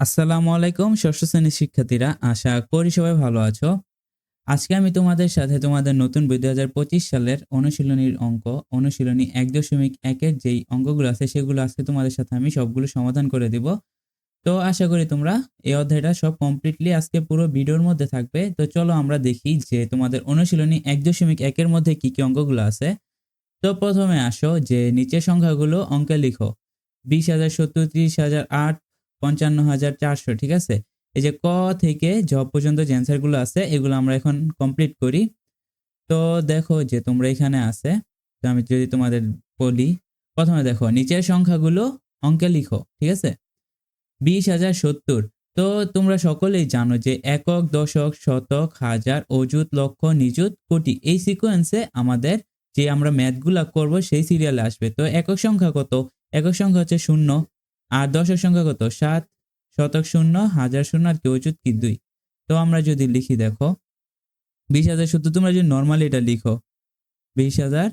আসসালামু আলাইকুম, ষষ্ঠ শ্রেণির শিক্ষার্থীরা। আশা করি সবাই ভালো আছো। আজকে আমি তোমাদের সাথে তোমাদের নতুন দুই হাজার পঁচিশ সালের অনুশীলনীর অঙ্ক, অনুশীলনী এক দশমিক একের যেই অঙ্কগুলো আছে, সেগুলো আজকে তোমাদের সাথে আমি সবগুলো সমাধান করে দিব। তো আশা করি তোমরা এই অধ্যায়টা সব কমপ্লিটলি আজকে পুরো ভিডিওর মধ্যে থাকবে। তো চলো আমরা দেখি যে তোমাদের অনুশীলনী এক দশমিক একের মধ্যে কি কি অঙ্কগুলো আছে। তো প্রথমে আসো যে নিচের সংখ্যাগুলো অঙ্কে লিখো। বিশ হাজার সত্তর, ত্রিশ হাজার আট পঞ্চান্ন হাজার চারশো, ঠিক আছে? এই যে ক থেকে জ পর্যন্ত যে অ্যান্সারগুলো আছে, এগুলো আমরা এখন কমপ্লিট করি। তো দেখো যে তোমরা এখানে আছে, তো আমি যদি তোমাদের বলি, প্রথমে দেখো, নিচের সংখ্যাগুলো অঙ্কে লিখো, ঠিক আছে? বিশ হাজার সত্তর। তো তোমরা সকলেই জানো যে একক, দশক, শতক, হাজার, অযুত, লক্ষ, নিযুত, কোটি, এই সিকোয়েন্সে আমাদের যে আমরা ম্যাথগুলা করব, সেই সিরিয়ালে আসবে। তো একক সংখ্যা কত? একক সংখ্যা হচ্ছে শূন্য। আর দশক সংখ্যা কত? সাত শতক শূন্য, হাজার শূন্য আর কেউ কি? দুই। তো আমরা যদি লিখি, দেখো, বিশ হাজার সত্তর তোমরা যদি নর্মালি এটা লিখো, বিশ হাজার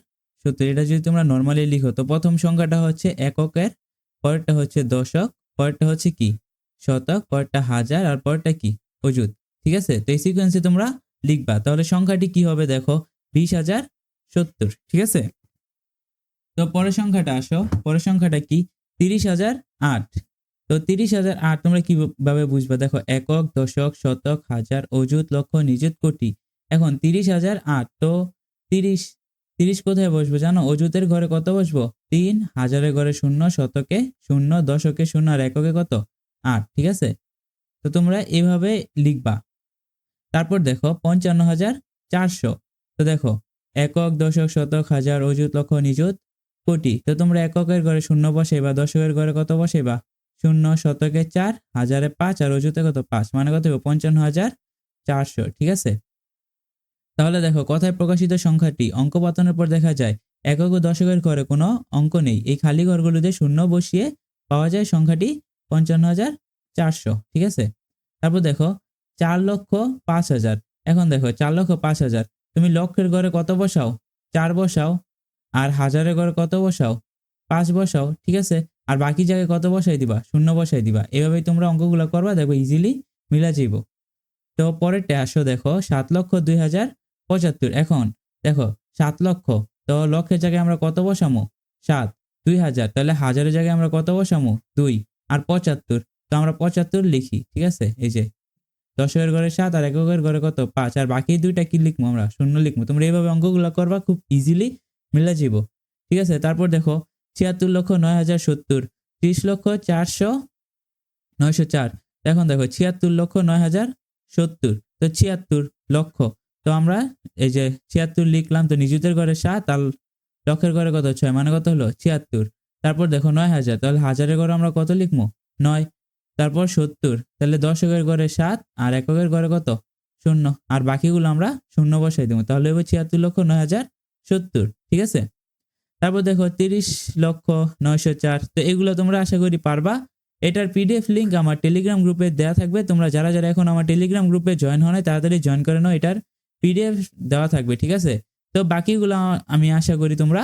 সত্তর এটা যদি তোমরা নর্মালি লিখো, তো প্রথম সংখ্যাটা হচ্ছে এককের, পরেরটা হচ্ছে দশক, পরেরটা হচ্ছে কি? শতক, পরেরটা হাজার আর পরেরটা কি? অযুত। ঠিক আছে? তো এই সিকোয়েন্সে তোমরা লিখবা। তাহলে সংখ্যাটি কি হবে দেখো? বিশ হাজার সত্তর। ঠিক আছে? তো পরের সংখ্যাটা আসো। পরের সংখ্যাটা কি? তিরিশ হাজার আট। তো তিরিশ হাজার আট তোমরা কীভাবে বুঝবা? দেখো, একক, দশক, শতক, হাজার, অযুত, লক্ষ, নিযুত, কোটি। এখন তিরিশ হাজার আট, তো তিরিশ তিরিশ কোথায় বসবো জানো? অযুতের ঘরে কত বসবো? তিন, হাজারের ঘরে শূন্য, শতকে শূন্য, দশকে শূন্য, আর এককে কত? আট, ঠিক আছে? তো তোমরা এভাবে লিখবা। তারপর দেখো, পঞ্চান্ন হাজার চারশো। তো দেখো, একক, দশক, শতক, হাজার, অযুত, লক্ষ, নিযুত কোটি। তো তোমরা এককের ঘরে শূন্য বসাইবা দশকের ঘরে কত বসাইবা শূন্য শতকে চার, হাজারে পাঁচ, আর অযুতে কত? পাঁচ। মানে কত পঞ্চান্ন হাজার চারশো। ঠিক আছে? তাহলে দেখো, কথায় প্রকাশিত সংখ্যাটি অঙ্ক পাতানোর পর দেখা যায়, একক ও দশকের ঘরে কোনো অঙ্ক নেই। এই খালি ঘরগুলোতে শূন্য বসিয়ে পাওয়া যায় সংখ্যাটি পঞ্চান্ন হাজার চারশো। ঠিক আছে? তারপর দেখো, চার লক্ষ পাঁচ হাজার। এখন দেখো, চার লক্ষ পাঁচ হাজার। তুমি লক্ষের ঘরে কত বসাও? চার বসাও। আর হাজারের ঘরে কত বসাও? পাঁচ বসাও, ঠিক আছে? আর বাকি জায়গায় কত বসাই দিবা? শূন্য বসাই দিবা। এভাবে তোমরা অঙ্কগুলো করবা দেখো ইজিলি মিলা যাইব। তো পরেরটা আসো দেখো, সাত লক্ষ দুই হাজার পঁচাত্তর। এখন দেখো, সাত লক্ষ, তো লক্ষের জায়গায় আমরা কত বসামো? সাত, দুই হাজার। তাহলে হাজারের জায়গায় আমরা কত বসামো? দুই আর পঁচাত্তর। তো আমরা পঁচাত্তর লিখি, ঠিক আছে? এই যে দশকের ঘরে সাত আর এককের ঘরে কত? পাঁচ। আর বাকি দুইটা কি লিখব আমরা? শূন্য লিখব। তোমরা এইভাবে অঙ্কগুলো করবা, খুব ইজিলি মিলে যাব ঠিক আছে? তারপর দেখো, ছিয়াত্তর লক্ষ নয় হাজার সত্তর, ত্রিশ লক্ষ চারশো নয়শো চার। এখন দেখো, ছিয়াত্তর লক্ষ নয় হাজার সত্তর, তো ছিয়াত্তর লক্ষ। তো আমরা এই যে ছিয়াত্তর লিখলাম, তো নিজুদের ঘরে সাত, আর লক্ষের ঘরে কত? ছয় মানে কত হলো? ছিয়াত্তর। তারপর দেখো, নয় হাজার, তাহলে হাজারের ঘরে আমরা কত লিখব? নয়। তারপর সত্তর, তাহলে দশকের ঘরে সাত, আর এককের ঘরে কত? শূন্য। আর বাকিগুলো আমরা শূন্য বসাই দেবো। তাহলে ছিয়াত্তর লক্ষ নয় হাজার সত্তর, ঠিক আছে? তারপর দেখো তিরিশ লক্ষ নয়শো চার। তো এগুলো তোমরা আশা করি পারবা। এটার পিডিএফ লিঙ্ক আমার টেলিগ্রাম গ্রুপে দেওয়া থাকবে। তোমরা যারা যারা এখন আমার টেলিগ্রাম গ্রুপে জয়েন হন তাড়াতাড়ি জয়েন করে নাও। এটার পিডিএফ দেওয়া থাকবে, ঠিক আছে? তো বাকিগুলো আমি আশা করি তোমরা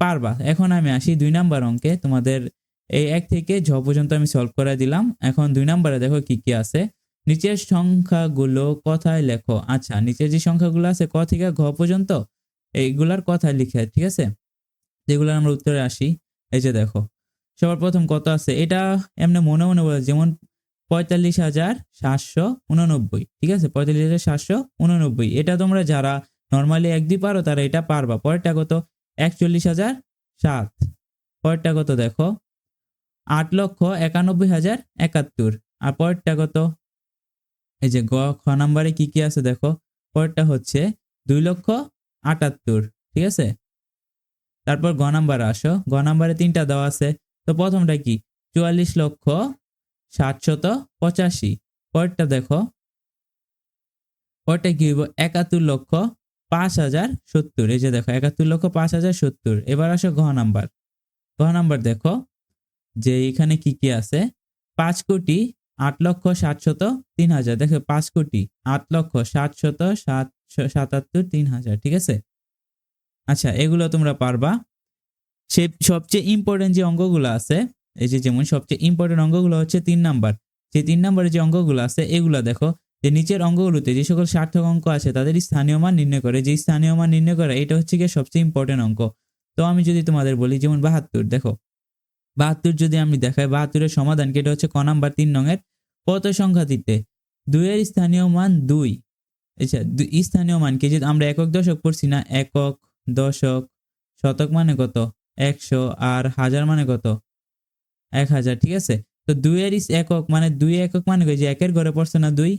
পারবা। এখন আমি আসি দুই নাম্বার অঙ্কে। তোমাদের এই এক থেকে ঝ পর্যন্ত আমি সলভ করে দিলাম। এখন দুই নাম্বারে দেখো কি কি আছে। নিচের সংখ্যাগুলো কথায় লেখো? আচ্ছা নিচের যে সংখ্যাগুলো আছে ক থেকে ঘ পর্যন্ত? এইগুলার কথা লিখে, ঠিক আছে? যেগুলো আমরা উত্তরে আসি। এই যে দেখো, সবার প্রথম কত আছে? এটা এমনি মনে মনে বলে, যেমন পঁয়তাল্লিশ হাজার সাতশো উননব্বই, ঠিক আছে? পঁয়তাল্লিশ হাজার সাতশো উননব্বই। এটা তোমরা যারা নর্মালি এক পারো, তারা এটা পারবা। পরেরটা কত? একচল্লিশ হাজার সাত। পরেরটা কত দেখো? আট লক্ষ একানব্বই হাজার একাত্তর। আর পরেরটা কত? এই যে গ, খ নাম্বারে কি কি আছে দেখো? পরেরটা হচ্ছে দুই লক্ষ আটাত্তর, ঠিক আছে? তারপর গ নাম্বার আসো। গ নাম্বারে তিনটা দেওয়া আছে। তো প্রথমটা কি? চুয়াল্লিশ লক্ষ সাতশত পঁচাশি। পরেরটা দেখো। পরেরটা কি হইব? একাত্তর লক্ষ পাঁচ হাজার সত্তর। এই যে দেখো, একাত্তর লক্ষ পাঁচ হাজার সত্তর। এবার আসো ঘ নাম্বার। ঘ নাম্বার দেখো, যে এখানে কি কি আছে? পাঁচ কোটি আট লক্ষ সাতশত তিন হাজার। দেখো, পাঁচ কোটি আট লক্ষ সাতশত সাত সাতাত্তর, তিন হাজার, ঠিক আছে? আচ্ছা এগুলো তোমরা পারবা। সে সবচেয়ে ইম্পর্টেন্ট যে অঙ্কগুলো আছে, এই যে যেমন সবচেয়ে ইম্পর্টেন্ট অঙ্কগুলো হচ্ছে তিন নাম্বার। সেই তিন নাম্বারের যে অঙ্কগুলো আছে, এগুলো দেখো, যে নিচের অঙ্কগুলোতে যে সকল সার্থক অঙ্ক আছে, তাদের স্থানীয় মান নির্ণয় করে। যে স্থানীয় মান নির্ণয় করে, এটা হচ্ছে গিয়ে সবচেয়ে ইম্পর্টেন্ট অঙ্ক তো আমি যদি তোমাদের বলি, যেমন বাহাত্তর, দেখো। বাহাত্তর যদি আমি দেখাই, বাহাত্তরের সমাধান এটা হচ্ছে ক নাম্বার, তিন নঙের কত সংখ্যাটিতে দুইয়ের স্থানীয় মান দুই। আচ্ছা স্থানীয় মান কি যে আমরা একক দশক পড়ছি না, একক দশক শতক মানে কত? একশো আর হাজার মানে কত? এক হাজার, ঠিক আছে? তো দুইয়ের একক মানে দুই একক মানে যে একের ঘরে পড়ছে না দুই,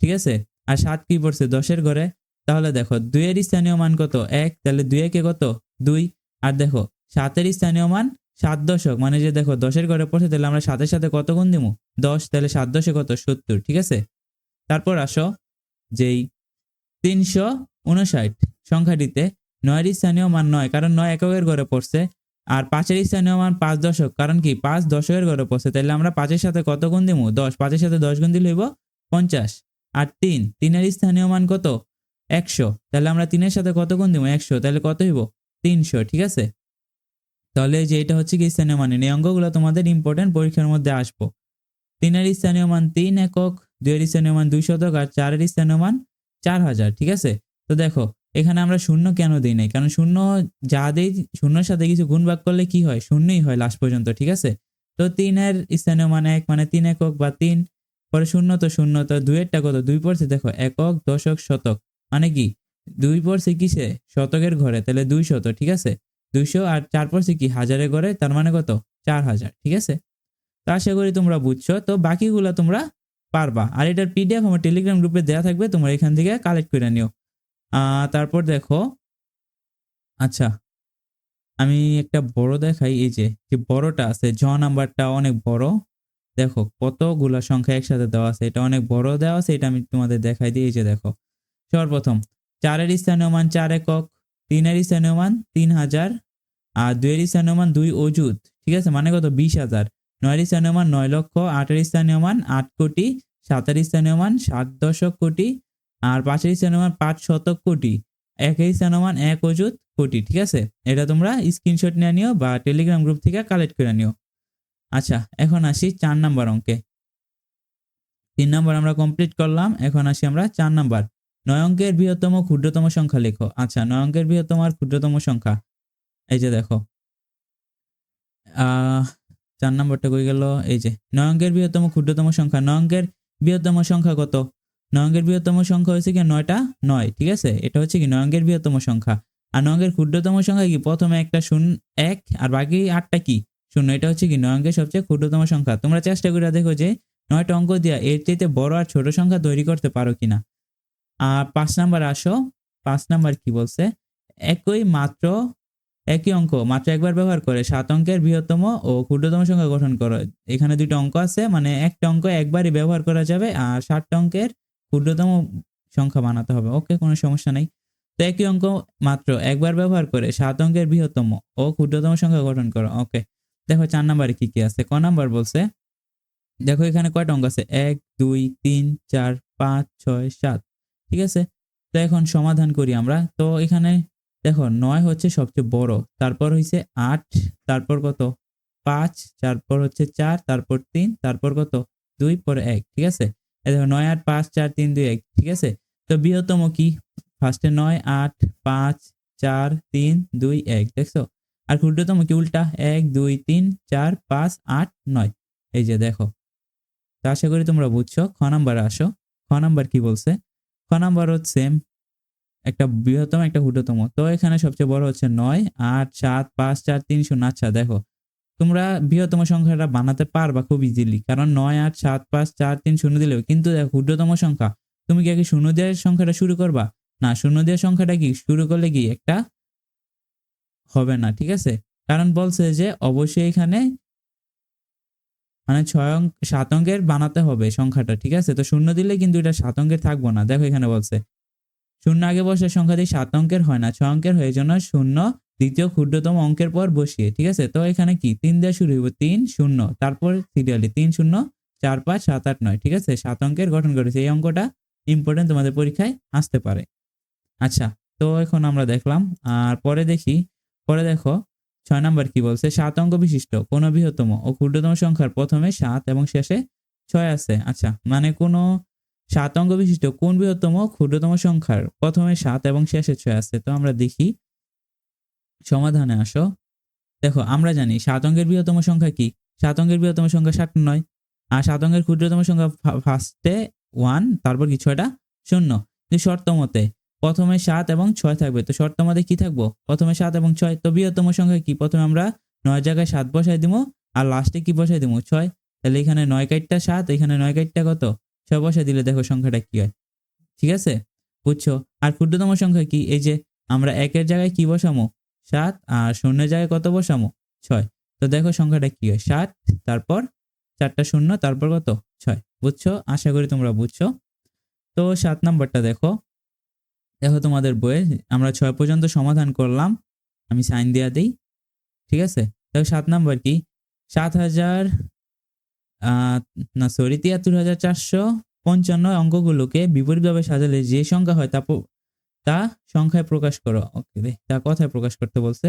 ঠিক আছে? আর সাত কি পড়ছে? দশের ঘরে? তাহলে দেখো, দুইয়ের স্থানীয় মান কত? এক, তাহলে দুই একে কত? দুই। আর দেখো, সাতের স্থানীয় মান সাত দশক মানে যে দেখো, দশের ঘরে পড়ছে, তাহলে আমরা সাতের সাথে কত গুণ দিমু? দশ, তাহলে সাত দশে কত? সত্তর, ঠিক আছে? তারপর আসো যেই তিনশো উনষাট সংখ্যাটিতে নয়ের স্থানীয় মান নয়, কারণ নয় এককের ঘরে পড়ছে, আর পাঁচের স্থানীয় মান পাঁচ দশক, কারণ কি পাঁচ দশকের ঘরে পড়ছে তাহলে আমরা পাঁচের সাথে কত গুণ দিমু? দশ, পাঁচের সাথে দশ গুণ দিলে হইব পঞ্চাশ, আর তিন, তিনের স্থানীয় মান কত? একশো তাহলে আমরা তিনের সাথে কত গুণ দিব একশো তাহলে কত হইব? তিনশো, ঠিক আছে? তাহলে যে এটা হচ্ছে কি স্থানীয় মান এই অঙ্কগুলো তোমাদের ইম্পর্টেন্ট পরীক্ষার মধ্যে আসব। তিনের স্থানীয় মান তিন একক দুইয়ের স্থানীয় মান দুই শতক আর চারের স্থানীয় মান চার হাজার, ঠিক আছে? তো দেখো, এখানে আমরা শূন্য কেন দিই নাই? কারণ শূন্য যা দেই, শূন্যর সাথে কিছু গুণ ভাগ করলে কি হয়? শূন্যই হয় লাস্ট পর্যন্ত, ঠিক আছে? তো তিনের স্থানীয় মান এক মানে তিন একক বা তিন, পরে শূন্য তো শূন্য, তো দুইয়েরটা কত? দুই পড়ছে, দেখো, একক, দশক, শতক। মানে কি? দুই পড়ছে কিসে? শতকের ঘরে, তাহলে দুই শত, ঠিক আছে? দুইশো আর চার পড়ছে কি? হাজারের ঘরে তার মানে কত? চার হাজার, ঠিক আছে? তো আশা করি তোমরা বুঝছ। তো বাকিগুলো তোমরা পারবা। আর এটার পিডিএফ আমার টেলিগ্রাম গ্রুপে দেওয়া থাকবে, তোমরা এখান থেকে কালেক্ট করে নিও। তারপর দেখো আচ্ছা আমি একটা বড় দেখাই, এই যে বড়টা আছে জ নাম্বারটা অনেক বড়। দেখো, কতগুলা সংখ্যা একসাথে দেওয়া আছে, এটা অনেক বড় দেওয়া আছে, এটা আমি তোমাদের দেখাই দিই, এই যে দেখো। সর্বপ্রথম, চারের স্থানীয় মান চার একক, তিনের স্থানীয় মান তিন হাজার, আর দুইয়ের স্থানীয় মান দুই অজুত ঠিক আছে? মানে কত? বিশ হাজার। নয়ের স্থানীয় মান নয় লক্ষ আটের স্থানীয় মান আট কোটি সাতের স্থানীয় মান সাত দশক কোটি আর পাঁচের স্থানীয় মান পাঁচ শতক কোটি। একের স্থানীয় মান এক অজুত কোটি, ঠিক আছে? এটা তোমরা স্ক্রিনশট নিয়ে নিও বা টেলিগ্রাম গ্রুপ থেকে কালেক্ট করে নিও। আচ্ছা এখন আসি চার নাম্বার অঙ্কে। তিন নাম্বার আমরা কমপ্লিট করলাম, এখন আসি আমরা চার নাম্বার। নয় অঙ্কের বৃহত্তম ক্ষুদ্রতম সংখ্যা লেখো। আচ্ছা নয় অঙ্কের বৃহত্তম আর ক্ষুদ্রতম সংখ্যা। এই যে দেখো। চার নম্বরটা কই গেল? এই যে নয় অঙ্কের বৃহত্তম ক্ষুদ্রতম সংখ্যা নয় অঙ্কের বৃহত্তম সংখ্যা কত? নয় অঙ্কের বৃহত্তম সংখ্যা হচ্ছে কি নয়টা? নয়, ঠিক আছে? এটা হচ্ছে কি নয় অঙ্কের বৃহত্তম সংখ্যা। আর নয় অঙ্কের ক্ষুদ্রতম সংখ্যা কি? প্রথমে একটা শূন্য, এক, আর বাকি আটটা কি? শূন্য, এটা হচ্ছে কি নয় অঙ্কের সবচেয়ে ক্ষুদ্রতম সংখ্যা। তোমরা চেষ্টা করে দেখো যে নয়টা অঙ্ক দিয়া এর চাইতে বড় আর ছোট সংখ্যা তৈরি করতে পারো কিনা। আর পাঁচ নাম্বার আসো, পাঁচ নাম্বার কি বলছে? একই মাত্র একই অঙ্ক, মাত্র একবার ব্যবহার করে সাত অঙ্কের বৃহত্তম ও ক্ষুদ্রতম সংখ্যা গঠন করো। এখানে দুটো অঙ্ক আছে মানে একটা অঙ্ক একবারই ব্যবহার করা যাবে আর ষাটটা অঙ্কের ক্ষুদ্রতম সংখ্যা বানাতে হবে। ওকে, কোনো সমস্যা নেই। তো একই অঙ্ক, মাত্র একবার ব্যবহার করে সাত অঙ্কের বৃহত্তম ও ক্ষুদ্রতম সংখ্যা গঠন করো। ওকে, দেখো চার নাম্বারে কি কি আছে। ক নাম্বার বলছে, দেখো এখানে কয়টা অঙ্ক আছে? এক, দুই, তিন, চার, পাঁচ, ছয়, সাত। ঠিক আছে? তো এখন সমাধান করি আমরা। তো এখানে দেখো নয় হচ্ছে সবচেয়ে বড়, তারপর হইছে আট, তারপর কত? পাঁচ, তারপর হচ্ছে চার, তারপর তিন, তারপর কত? দুই, পরে এক, ঠিক আছে? দেখো নয় আট পাঁচ, চার তিন দুই এক, ঠিক আছে? তো বৃহত্তম কি? ফার্স্টে নয়, আট, পাঁচ, চার, তিন, দুই, এক, দেখছ? আর ক্ষুদ্রতম কি উল্টা? এক, দুই, তিন, চার, পাঁচ, আট, নয়। এই যে দেখো। তো আশা করি তোমরা বুঝছ। খ নাম্বারে আসো। খ নাম্বার কি বলছে? খ নাম্বার হচ্ছে একটা বৃহত্তম, একটা ক্ষুদ্রতম তো এখানে সবচেয়ে বড় হচ্ছে নয়, আট, সাত, পাঁচ, চার, তিন, শূন্য। আচ্ছা দেখো, তোমরা বৃহত্তম সংখ্যাটা বানাতে পারবা খুব ইজিলি কারণ নয়, আট, সাত, পাঁচ, চার, তিন, শূন্য দিলেও কিন্তু দেখো ক্ষুদ্রতম সংখ্যা, তুমি কি আগে শূন্য দেওয়ার সংখ্যাটা শুরু করবা? না, শূন্য দেওয়ার সংখ্যাটা কি শুরু করলে কি একটা হবে না, ঠিক আছে? কারণ বলছে যে অবশ্যই এখানে মানে ছয় অঙ্ক সাত অঙ্কের বানাতে হবে সংখ্যাটা, ঠিক আছে? তো শূন্য দিলে কিন্তু এটা সাত অঙ্কের থাকব না। দেখো এখানে বলছে শূন্য আগে বসে সংখ্যাটি সাত অঙ্কের হয় না ছয় অঙ্কের হয়ে জন্য শূন্য, দ্বিতীয় ক্ষুদ্রতম অঙ্কের পর বসিয়ে, ঠিক আছে? তো এখানে কি? তিন দিয়ে শুরু হইব, তিন, শূন্য, তারপর সিরিয়ালি তিন, শূন্য, চার, পাঁচ, সাত, আট, নয়, ঠিক আছে? সাত অঙ্কের গঠন করেছে, এই অঙ্কটা ইম্পর্টেন্ট তোমাদের পরীক্ষায় আসতে পারে। আচ্ছা তো এখন আমরা দেখলাম, আর পরে দেখি, পরে দেখো, ছয় নাম্বার কি বলছে? সাত অঙ্ক বিশিষ্ট, কোনো বৃহত্তম ও ক্ষুদ্রতম সংখ্যার প্রথমে সাত এবং শেষে ছয় আছে। আচ্ছা মানে কোনো সাত অঙ্ক বিশিষ্ট কোন বৃহত্তম ক্ষুদ্রতম সংখ্যার? প্রথমে সাত এবং শেষে ছয় আছে। তো আমরা দেখি। সমাধানে আসো। দেখো, আমরা জানি সাত অঙ্কের বৃহত্তম সংখ্যা কি? সাত অঙ্কের বৃহত্তম সংখ্যা ষাট নয়। আর সাত অঙ্কের ক্ষুদ্রতম সংখ্যা ফার্স্টে ওয়ান, তারপর কি ছয়টা? শূন্য। কিন্তু শর্ত মতে প্রথমে সাত এবং ছয় থাকবে। তো শর্ত মতে কি থাকব? প্রথমে সাত এবং ছয়। তো বৃহত্তম সংখ্যা কি? প্রথমে আমরা নয় জায়গায় সাত বসাই দিব। আর লাস্টে কি বসাই দিব? ছয়। তাহলে এখানে নয় কাইটটা সাত, এখানে নয় কাইটটা কত? ছয় বসাই দিলে দেখো সংখ্যাটা কি হয়? ঠিক আছে? বুঝছ? আর ক্ষুদ্রতম সংখ্যা কি? এই যে আমরা একের জায়গায় কি বসামো? সাত আর শূন্যের জায়গায় কত বসামো? ছয়। তো দেখো সংখ্যাটা কি হয়? সাত, তারপর চারটা শূন্য, তারপর কত? ছয়। বুঝছ? আশা করি তোমরা বুঝছ। তো সাত নাম্বারটা দেখো। দেখো তোমাদের বইয়ে আমরা ছয় পর্যন্ত সমাধান করলাম। আমি সাইন দেওয়া দিই। ঠিক আছে? দেখো সাত নাম্বার কি? সাত হাজার না সরি তিয়াত্তর হাজার চারশো পঞ্চান্ন অঙ্কগুলোকে বিপরীতভাবে সাজালে যে সংখ্যা হয় তা তা সংখ্যায় প্রকাশ করো। ওকে তা কথায় প্রকাশ করতে বলছে।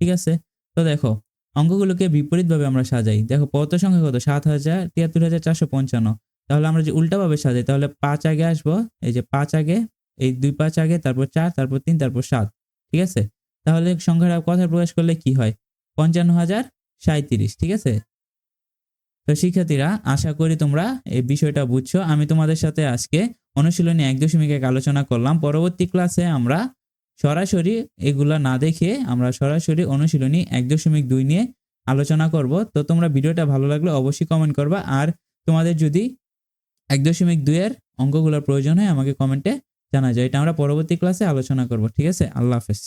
ঠিক আছে? তো দেখো, অঙ্কগুলোকে বিপরীতভাবে আমরা সাজাই। দেখো পদ সংখ্যা কত? সাত হাজার, তিয়াত্তর হাজার চারশো পঞ্চান্ন। তাহলে আমরা যে উল্টাভাবে সাজাই, তাহলে পাঁচ আগে আসব, এই যে পাঁচ আগে, এই দুই পাঁচ আগে, তারপর চার, তারপর তিন, তারপর সাত। ঠিক আছে? তাহলে সংখ্যাটা কথায় প্রকাশ করলে কি হয়? পঞ্চান্ন হাজার সাঁত্রিশ ঠিক আছে? তো শিক্ষার্থীরা, আশা করি তোমরা এই বিষয়টা বুঝছ। আমি তোমাদের সাথে আজকে অনুশীলনী এক দশমিক এক আলোচনা করলাম। পরবর্তী ক্লাসে আমরা সরাসরি এগুলা না দেখে আমরা সরাসরি অনুশীলনী এক দশমিক দুই নিয়ে আলোচনা করব। তো তোমরা ভিডিওটা ভালো লাগলে অবশ্যই কমেন্ট করবা। আর তোমাদের যদি এক দশমিক দুইয়ের অঙ্কগুলোর প্রয়োজন হয়, আমাকে কমেন্টে জানা যায় এটা আমরা পরবর্তী ক্লাসে আলোচনা করব। ঠিক আছে? আল্লাহ হাফেজ।